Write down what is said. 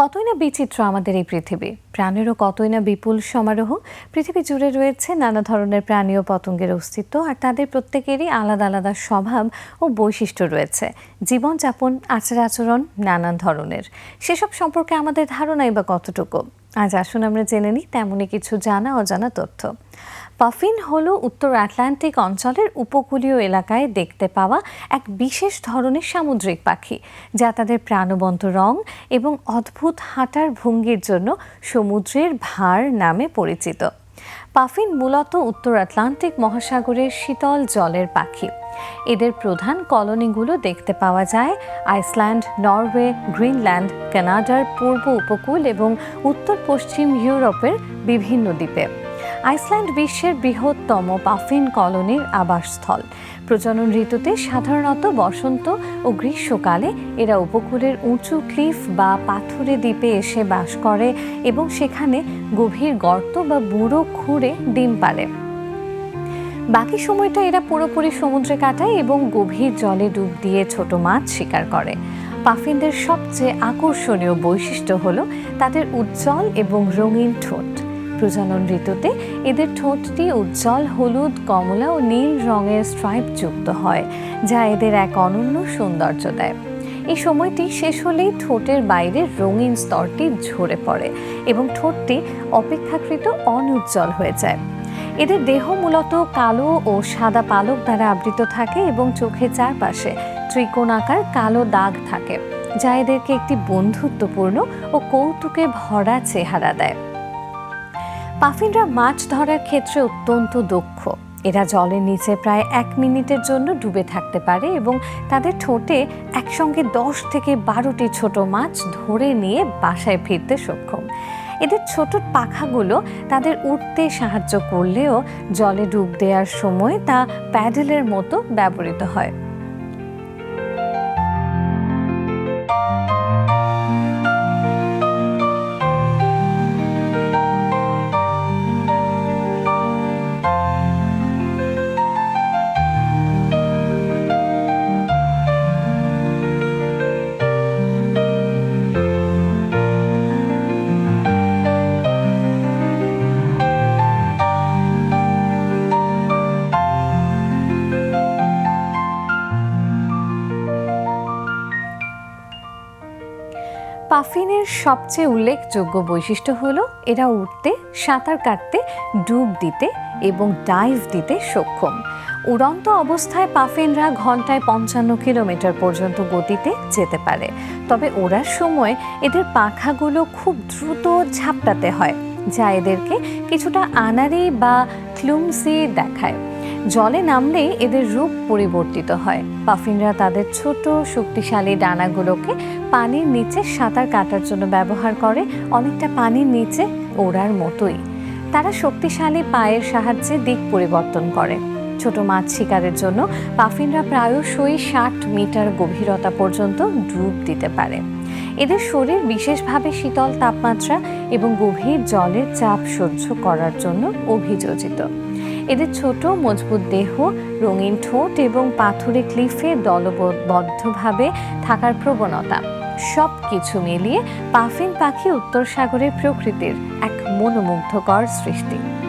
কতই না বিচিত্র আমাদের এই পৃথিবী? প্রাণেরও কতই না বিপুল সমারোহ? পৃথিবী জুড়ে রয়েছে নানা ধরনের প্রাণী ও পতঙ্গের অস্তিত্ব, আর তাদের প্রত্যেকেরই আলাদা আলাদা স্বভাব ও বৈশিষ্ট্য রয়েছে। জীবনযাপন আচার আচরণ নানান ধরনের। সেসব সম্পর্কে আমাদের ধারণাই বা কতটুকু? আজ আসুন আমরা জেনে নিই তেমনই কিছু জানা অজানা তথ্য। পাফিন হলো উত্তর আটলান্টিক অঞ্চলের উপকূলীয় এলাকায় দেখতে পাওয়া এক বিশেষ ধরনের সামুদ্রিক পাখি, যা তাদের প্রাণবন্ত রং এবং অদ্ভুত হাঁটার ভঙ্গির জন্য সমুদ্রের ভার নামে পরিচিত। পাফিন মূলত উত্তর আটলান্টিক মহাসাগরের শীতল জলের পাখি। এদের প্রধান কলোনিগুলো দেখতে পাওয়া যায় আইসল্যান্ড, নরওয়ে, গ্রিনল্যান্ড, কানাডার পূর্ব উপকূল এবং উত্তর পশ্চিম ইউরোপের বিভিন্ন দ্বীপে। আইসল্যান্ড বিশ্বের বৃহত্তম পাফিন কলোনির আবাসস্থল। প্রজনন ঋতুতে সাধারণত বসন্ত ও গ্রীষ্মকালে এরা উপকূলের উঁচু ক্লিফ বা পাথুরে দ্বীপে এসে বাস করে এবং সেখানে গভীর গর্ত বা বুড়ো খুঁড়ে ডিম পারে বাকি সময়টা এরা পুরোপুরি সমুদ্রে কাটায় এবং গভীর জলে ডুব দিয়ে ছোট মাছ শিকার করে। পাফিনদের সবচেয়ে আকর্ষণীয় বৈশিষ্ট্য হলো তাদের উজ্জ্বল এবং রঙিন ঠোঁট। প্রজনন ঋতুতে এদের ঠোঁটটি উজ্জ্বল হলুদ, কমলা ও নীল রঙের স্ট্রাইপ যুক্ত হয়, যা এদের এক অনন্য সৌন্দর্য দেয়। এই সময়টি শেষ হলেই ঠোঁটের বাইরের রঙিন স্তরটি ঝরে পড়ে এবং ঠোঁটটি অপেক্ষাকৃত অনুজ্জ্বল হয়ে যায়। এদের দেহ মূলত কালো ও সাদা পালক দ্বারা আবৃত থাকে এবং চোখের চারপাশে ত্রিকোণাকার কালো দাগ থাকে, যা এদেরকে একটি বন্ধুত্বপূর্ণ ও কৌতুকে ভরা চেহারা দেয়। পাফিনরা মাছ ধরার ক্ষেত্রে অত্যন্ত দক্ষ। এরা জলের নিচে প্রায় এক মিনিটের জন্য ডুবে থাকতে পারে এবং তাদের ঠোঁটে একসঙ্গে দশ থেকে বারোটি ছোট মাছ ধরে নিয়ে বাসায় ফিরতে সক্ষম। এদের ছোট পাখাগুলো তাদের উঠতে সাহায্য করলেও জলে ডুব দেওয়ার সময় তা প্যাডেলের মতো ব্যবহৃত হয়। পাফিনের সবচেয়ে উল্লেখযোগ্য বৈশিষ্ট্য হলো এরা উঠতে সাঁতার কাটতে, ডুব দিতে এবং ডাইভ দিতে সক্ষম। উড়ন্ত অবস্থায় পাফিনরা ঘন্টায় পঞ্চান্ন কিলোমিটার পর্যন্ত গতিতে যেতে পারে। তবে ওড়ার সময় এদের পাখাগুলো খুব দ্রুত ঝাপটাতে হয়, যা এদেরকে কিছুটা আনারি বা ক্লুমসি দেখায়। জলে নামলেই এদের রূপ পরিবর্তিত হয়। পাফিনরা তাদের ছোট, শক্তিশালী ডানাগুলোকে পানির নিচে সাঁতার কাটার জন্য ব্যবহার করে, অনেকটা পানির নিচে ওড়ার মতোই। তারা শক্তিশালী পায়ের সাহায্যে দিক পরিবর্তন করে। ছোট মাছ শিকারের জন্য পাফিনরা প্রায়শই ষাট মিটার গভীরতা পর্যন্ত ডুব দিতে পারে। এদের শরীর বিশেষভাবে শীতল তাপমাত্রা এবং গভীর জলের চাপ সহ্য করার জন্য অভিযোজিত। এদের ছোট, মজবুত দেহ, রঙিন ঠোঁট এবং পাথুরে ক্লিফে দলবদ্ধভাবে থাকার প্রবণতা। সব কিছু মিলিয়ে পাফিন পাখি উত্তর সাগরের প্রকৃতির এক মনোমুগ্ধকর সৃষ্টি।